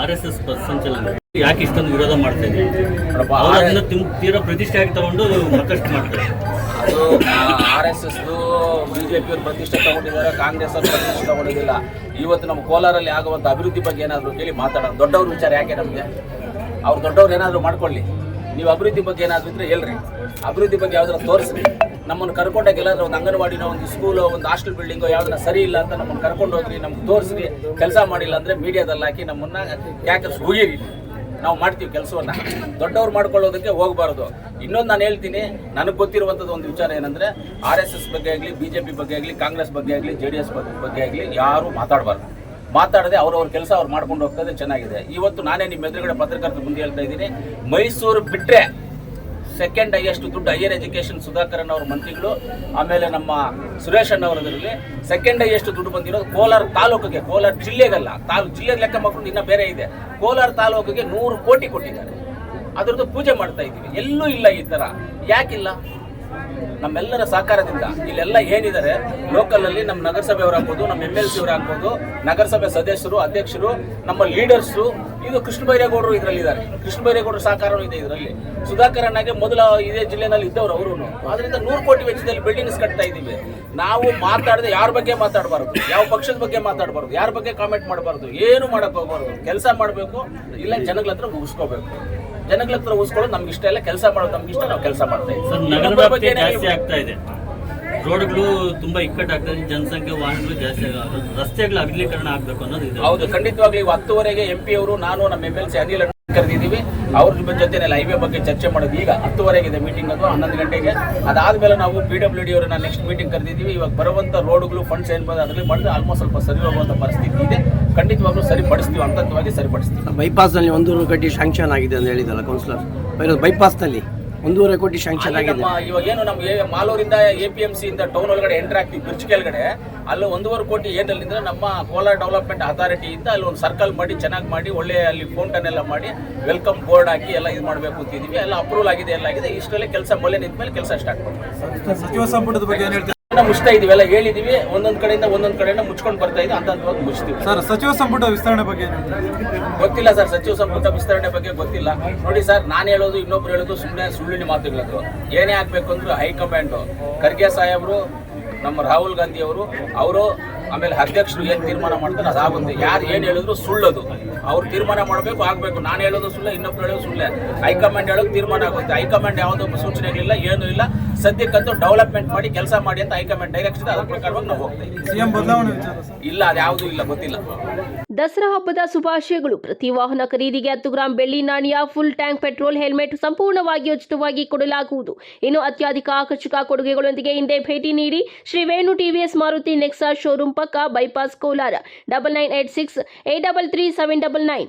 R S S ಸಂಚಲನ. ಯಾಕೆ ಇಷ್ಟೊಂದು ವಿರೋಧ ಮಾಡ್ತಾ ಇದೆ ತೀರಾ ಪ್ರತಿಷ್ಠೆ ಆಗಿ ತಗೊಂಡು ಮತ್ತಷ್ಟು ಮಾಡ್ತಾರೆ. ಅದು ಆರ್ ಎಸ್ ಎಸ್ ಬಿಜೆಪಿ ಅವರು ಪ್ರತಿಷ್ಠೆ ತಗೊಂಡಿದ್ದಾರೆ ಕಾಂಗ್ರೆಸ್ ಅವರು ಪ್ರತಿಷ್ಠೆ ತಗೊಂಡಿಲ್ಲ ಇವತ್ತು ನಮ್ಮ ಕೋಲಾರಲ್ಲಿ ಆಗುವಂತ ಅಭಿವೃದ್ಧಿ ಬಗ್ಗೆ ಏನಾದರೂ ಕೇಳಿ ಮಾತಾಡೋಣ. ದೊಡ್ಡವ್ರ ವಿಚಾರ ಯಾಕೆ ನಮಗೆ? ಅವ್ರು ದೊಡ್ಡವ್ರು ಏನಾದರೂ ಮಾಡ್ಕೊಳ್ಳಿ. ನೀವು ಅಭಿವೃದ್ಧಿ ಬಗ್ಗೆ ಏನಾದರೂ ಇದ್ರೆ ಹೇಳ್ರಿ. ಅಭಿವೃದ್ಧಿ ಬಗ್ಗೆ ಯಾವ್ದಾದ್ರು ತೋರಿಸ್ರಿ. ನಮ್ಮನ್ನು ಕರ್ಕೊಂಡಾಗ ಎಲ್ಲಾದ್ರೂ ಒಂದು ಅಂಗನವಾಡಿನ, ಒಂದು ಸ್ಕೂಲು ಒಂದು ಹಾಸ್ಟೆಲ್ ಬಿಲ್ಡಿಂಗು ಯಾವ್ದನ್ನ ಸರಿ ಇಲ್ಲ ಅಂತ ನಮ್ಮನ್ನು ಕರ್ಕೊಂಡು ಹೋಗ್ರಿ, ನಮ್ಗೆ ತೋರಿಸ್ರಿ, ಕೆಲಸ ಮಾಡಿಲ್ಲ ಅಂದ್ರೆ ಮೀಡಿಯಾದಲ್ಲಿ ಹಾಕಿ ನಮ್ಮನ್ನ ಯಾಕೆ ಹೋಗಿರಿ ನಾವು ಮಾಡ್ತೀವಿ ಕೆಲಸವನ್ನ. ದೊಡ್ಡವ್ರು ಮಾಡ್ಕೊಳ್ಳೋದಕ್ಕೆ ಹೋಗಬಾರ್ದು. ಇನ್ನೊಂದು ನಾನು ಹೇಳ್ತೀನಿ, ನನಗೆ ಗೊತ್ತಿರುವಂಥದ್ದು ಒಂದು ವಿಚಾರ ಏನಂದ್ರೆ ಆರ್ ಎಸ್ ಎಸ್ ಬಗ್ಗೆ ಆಗಲಿ ಬಿ ಜೆ ಪಿ ಬಗ್ಗೆ ಆಗಲಿ, ಕಾಂಗ್ರೆಸ್ ಬಗ್ಗೆ ಆಗಲಿ ಜೆ ಡಿ ಎಸ್ ಬಗ್ಗೆ ಆಗಲಿ ಯಾರು ಮಾತಾಡಬಾರ್ದು. ಮಾತಾಡದೆ ಅವ್ರವ್ರ ಕೆಲಸ ಅವ್ರು ಮಾಡ್ಕೊಂಡು ಹೋಗ್ತದೆ ಚೆನ್ನಾಗಿದೆ. ಇವತ್ತು ನಾನೇ ನಿಮ್ಮ ಎದುರುಗಡೆ ಪತ್ರಕರ್ತರ ಮುಂದೆ ಹೇಳ್ತಾ ಇದ್ದೀನಿ, ಮೈಸೂರು ಬಿಟ್ಟರೆ ಸೆಕೆಂಡ್ ಹೈಯೆಸ್ಟ್ ದುಡ್ಡು ಹೈಯರ್ ಎಜುಕೇಶನ್ ಸುಧಾಕರನ್ ಅವ್ರ ಮಂತ್ರಿಗಳು, ಆಮೇಲೆ ನಮ್ಮ ಸುರೇಶ್ ಅಣ್ಣವರದಲ್ಲಿ ಸೆಕೆಂಡ್ ಹೈಯೆಸ್ಟ್ ದುಡ್ಡು ಬಂದಿರೋದು ಕೋಲಾರ ತಾಲೂಕಿಗೆ, ಕೋಲಾರ ಜಿಲ್ಲೆಗಲ್ಲ ತಾಲೂಕು ಜಿಲ್ಲೆಗೆ ಲೆಕ್ಕ ಮಾಡ್ಕೊಂಡು ಇನ್ನೂ ಬೇರೆ ಇದೆ. ಕೋಲಾರ ತಾಲೂಕಿಗೆ ನೂರು ಕೋಟಿ ಕೊಟ್ಟಿದ್ದಾರೆ. ಅದರದ್ದು ಪೂಜೆ ಮಾಡ್ತಾ ಇದ್ದೀವಿ. ಎಲ್ಲೂ ಇಲ್ಲ ಈ ಥರ ಯಾಕಿಲ್ಲ? ನಮ್ಮೆಲ್ಲರ ಸಹಕಾರದಿಂದ. ಇಲ್ಲೆಲ್ಲ ಏನಿದ್ದಾರೆ? ಲೋಕಲಲ್ಲಿ ನಮ್ಮ ನಗರಸಭೆಯವರು ಆಗ್ಬೋದು ನಮ್ಮ ಎಂ ಎಲ್ ಸಿ ಅವರು ಆಗ್ಬೋದು ನಗರಸಭೆ ಸದಸ್ಯರು, ಅಧ್ಯಕ್ಷರು, ನಮ್ಮ ಲೀಡರ್ಸು ಇದು ಕೃಷ್ಣ ಬೈರೇಗೌಡರು ಇದರಲ್ಲಿದ್ದಾರೆ. ಕೃಷ್ಣ ಬೈರೇಗೌಡರು ಸಹಕಾರವೂ ಇದೆ ಇದರಲ್ಲಿ. ಸುಧಾಕರ್ ಅಣ್ಣಗೆ ಮೊದಲ ಇದೇ ಜಿಲ್ಲೆನಲ್ಲಿ ಇದ್ದವರು ಅವರು ಅದರಿಂದ ನೂರು ಕೋಟಿ ವೆಚ್ಚದಲ್ಲಿ ಬಿಲ್ಡಿಂಗ್ಸ್ ಕಟ್ತಾ ಇದ್ದೀವಿ. ನಾವು ಮಾತಾಡದೆ ಯಾರ ಬಗ್ಗೆ ಮಾತಾಡಬಾರ್ದು? ಯಾವ ಪಕ್ಷದ ಬಗ್ಗೆ ಮಾತಾಡಬಾರ್ದು? ಯಾರ ಬಗ್ಗೆ ಕಾಮೆಂಟ್ ಮಾಡಬಾರ್ದು? ಏನು ಮಾಡಕ್ ಹೋಗ್ಬಾರ್ದು? ಕೆಲಸ ಮಾಡಬೇಕು ಇಲ್ಲ ಜನಗಳ ಹತ್ರ ಮುಗಿಸ್ಕೋಬೇಕು ಜನಗಳ ಹತ್ರ ಉಳಿಸ್ಕೊಳ್ಳೋದು ನಮ್ಗೆ ಇಷ್ಟ ಇಲ್ಲ ಕೆಲಸ ಮಾಡೋದು ನಮ್ಗೆ ಇಷ್ಟ ನಾವು ಕೆಲಸ ಮಾಡ್ತಾ ಇದ್ದೀವಿ. ರೋಡ್ಗಳು ತುಂಬಾ ಇಕ್ಕಟ್ಟಾಗ್ತದೆ ಜನಸಂಖ್ಯೆ ವಾಹನಗಳು ಜಾಸ್ತಿ ಆಗ- ರಸ್ತೆಗಳ ಅಗಲೀಕರಣ ಆಗ್ಬೇಕು ಅನ್ನೋದು ಇದೆ. ಹೌದು ಖಂಡಿತವಾಗ್ಲಿ ಹತ್ತುವರೆಗೆ ಎಂ ಪಿ ಅವರು ನಾನು ನಮ್ಮ ಎಂ ಎಲ್ ಸಿ ಅನಿಲ್ ಕರೆದಿದ್ದೀವಿ. ಅವ್ರ ಜೊತೆ ಹೈವೇ ಬಗ್ಗೆ ಚರ್ಚೆ ಮಾಡೋದು. ಈಗ ಹತ್ತುವರೆಗೆ ಇದೆ ಮೀಟಿಂಗ್ ಅದು ಹನ್ನೊಂದು ಗಂಟೆಗೆ. ಅದಾದ್ಮೇಲೆ ನಾವು ಪಿ ಡಬ್ಲ್ಯೂ ಡಿ ಅವರನ್ನ ನೆಕ್ಸ್ಟ್ ಮೀಟಿಂಗ್ ಕರೆದಿದ್ದೀವಿ. ಇವಾಗ ಬರುವಂತ ರೋಡ್ಗಳು ಫಂಡ್ಸ್ ಏನ್ ಬಂದ ಅದರಲ್ಲಿ ಮಾಡಿದ್ರೆ ಆಲ್ಮೋಸ್ಟ್ ಸ್ವಲ್ಪ ಸರಿ ಹೋಗುವಂಥ ಪರಿಸ್ಥಿತಿ ಇದೆ. ಖಂಡಿತವಾಗ್ಲೂ ಸರಿಪಡಿಸ್ತೀವಿ ಹಂತವಾಗಿ ಸರಿಪಡಿಸ್ತೀವಿ. ಬೈಪಾಸ್ನಲ್ಲಿ ಒಂದು ಗಂಟೆ ಶಾಂಕ್ಷನ್ ಆಗಿದೆ ಅಂತ ಹೇಳಿದಲ್ಲ ಕೌನ್ಸಿಲರ್ ಬೈಪಾಸ್ನಲ್ಲಿ ಒಂದೂವರೆ ಕೋಟಿ ಶಾಂಕ್ಷನ್ ಆಗಿದೆ. ಇವಾಗ ಏನು ನಮ್ಮ ಏ- ಮಾಲೂರಿಂದ ಎ ಪಿ ಎಂ ಸಿ ಇಂದ ಟೌನ್ ಒಳಗಡೆ ಎಂಟರ್ ಆಗ್ತೀವಿ ಬ್ರಿಡ್ಜ್ ಕೆಳಗಡೆ. ಅಲ್ಲಿ ಒಂದೂವರೆ ಕೋಟಿ ಏನಲ್ಲಿ ಅಂದ್ರೆ ನಮ್ಮ ಕೋಲಾರ ಡೆವಲಪ್ಮೆಂಟ್ ಅಥಾರಿಟಿ ಇಂದ ಅಲ್ಲಿ ಒಂದು ಸರ್ಕಲ್ ಮಾಡಿ ಚೆನ್ನಾಗಿ ಮಾಡಿ ಒಳ್ಳೆ ಅಲ್ಲಿ ಫೌಂಟನ್ ಎಲ್ಲ ಮಾಡಿ ವೆಲ್ಕಮ್ ಬೋರ್ಡ್ ಹಾಕಿ ಎಲ್ಲ ಇದು ಮಾಡಬೇಕು ಅಂತಿದೀವಿ. ಎಲ್ಲ ಅಪ್ರೂವಲ್ ಆಗಿದೆ ಎಲ್ಲ ಆಗಿದೆ. ಇಷ್ಟರಲ್ಲೇ ಕೆಲಸ ಮೊಲೆ ನಿಂತ ಮೇಲೆ ಕೆಲಸ ಸ್ಟಾರ್ಟ್ ಮಾಡ್ತೀವಿ. ಸಚಿವ ಸಂಪುಟದ ಬಗ್ಗೆ ಏನು ಹೇಳ್ತೀರಾ? ನಾವು ಮುಚ್ತಾ ಇದೀವಿ ಎಲ್ಲ ಹೇಳಿದೀವಿ. ಒಂದೊಂದು ಕಡೆಯಿಂದ ಒಂದೊಂದು ಕಡೆಯಿಂದ ಮುಚ್ಕೊಂಡು ಬರ್ತಾ ಇದೆ ಅಂತ ಹಂತವಾಗಿ ಮುಚ್ತೀವಿ. ಸರ್ ಸಚಿವ ಸಂಪುಟ ವಿಸ್ತರಣೆ ಬಗ್ಗೆ ಗೊತ್ತಿಲ್ಲ ಸರ್ ಸಚಿವ ಸಂಪುಟ ವಿಸ್ತರಣೆ ಬಗ್ಗೆ ಗೊತ್ತಿಲ್ಲ. ನೋಡಿ ಸರ್ ನಾನು ಹೇಳೋದು ಇನ್ನೊಬ್ರು ಹೇಳೋದು ಸುಮ್ಮನೆ ಸುಳ್ಳಿನ ಮಾತುಗಳದ್ದು ಏನೇ ಆಗ್ಬೇಕು ಅಂದ್ರೆ ಹೈಕಮಾಂಡ್. ಖರ್ಗೆ ಸಾಹೇಬರು ನಮ್ಮ ರಾಹುಲ್ ಗಾಂಧಿ ಅವರು ಅವರು ಆಮೇಲೆ ಅಧ್ಯಕ್ಷರು ಏನು ತೀರ್ಮಾನ ಮಾಡ್ತಾರೆ ಅದಾಗುತ್ತೆ ಯಾರು ಏನು ಹೇಳಿದ್ರು ಸುಳ್ಳದು. ಅವ್ರು ತೀರ್ಮಾನ ಮಾಡಬೇಕು ಆಗಬೇಕು. ನಾನು ಹೇಳೋದು ಸುಳ್ಳೆ ಇನ್ನೊಬ್ರು ಹೇಳೋದು ಸುಳ್ಳೆ. ಹೈಕಮಾಂಡ್ ಹೇಳೋದು ತೀರ್ಮಾನ ಆಗುತ್ತೆ. ಹೈಕಮಾಂಡ್ ಯಾವುದೋ ಸೂಚನೆಗಳಿಲ್ಲ ಏನೂ ಇಲ್ಲ. ಸದ್ಯಕ್ಕಂತೂ ಡೆವಲಪ್ಮೆಂಟ್ ಮಾಡಿ ಕೆಲಸ ಮಾಡಿ ಅಂತ ಹೈಕಮಾಂಡ್ ಡೈರೆಕ್ಷನ್ ಅದ್ರ ಪ್ರಕಾರವಾಗಿ ನಾವು ಹೋಗ್ತಾ ಇದ್ದೀವಿ. ಇಲ್ಲ ಅದು ಯಾವುದೂ ಇಲ್ಲ ಗೊತ್ತಿಲ್ಲ. ದಸರಾ ಹಬ್ಬದ ಶುಭಾಶಯಗಳು. ಪ್ರತಿ ವಾಹನ ಖರೀದಿಗೆ ಹತ್ತು ಗ್ರಾಂ ಬೆಳ್ಳಿ ನಾಣ್ಯ ಫುಲ್ ಟ್ಯಾಂಕ್ ಪೆಟ್ರೋಲ್ ಹೆಲ್ಮೆಟ್ ಸಂಪೂರ್ಣವಾಗಿ ಉಚಿತವಾಗಿ ಕೊಡಲಾಗುವುದು. ಇನ್ನು ಅತ್ಯಧಿಕ ಆಕರ್ಷಕ ಕೊಡುಗೆಗಳೊಂದಿಗೆ ಹಿಂದೆ ಭೇಟಿ ನೀಡಿ Shri Venu TVS Maruti Nexa showroom ಪಕ್ಕ bypass Kolar, double nine eight six, eight double three, seven double nine.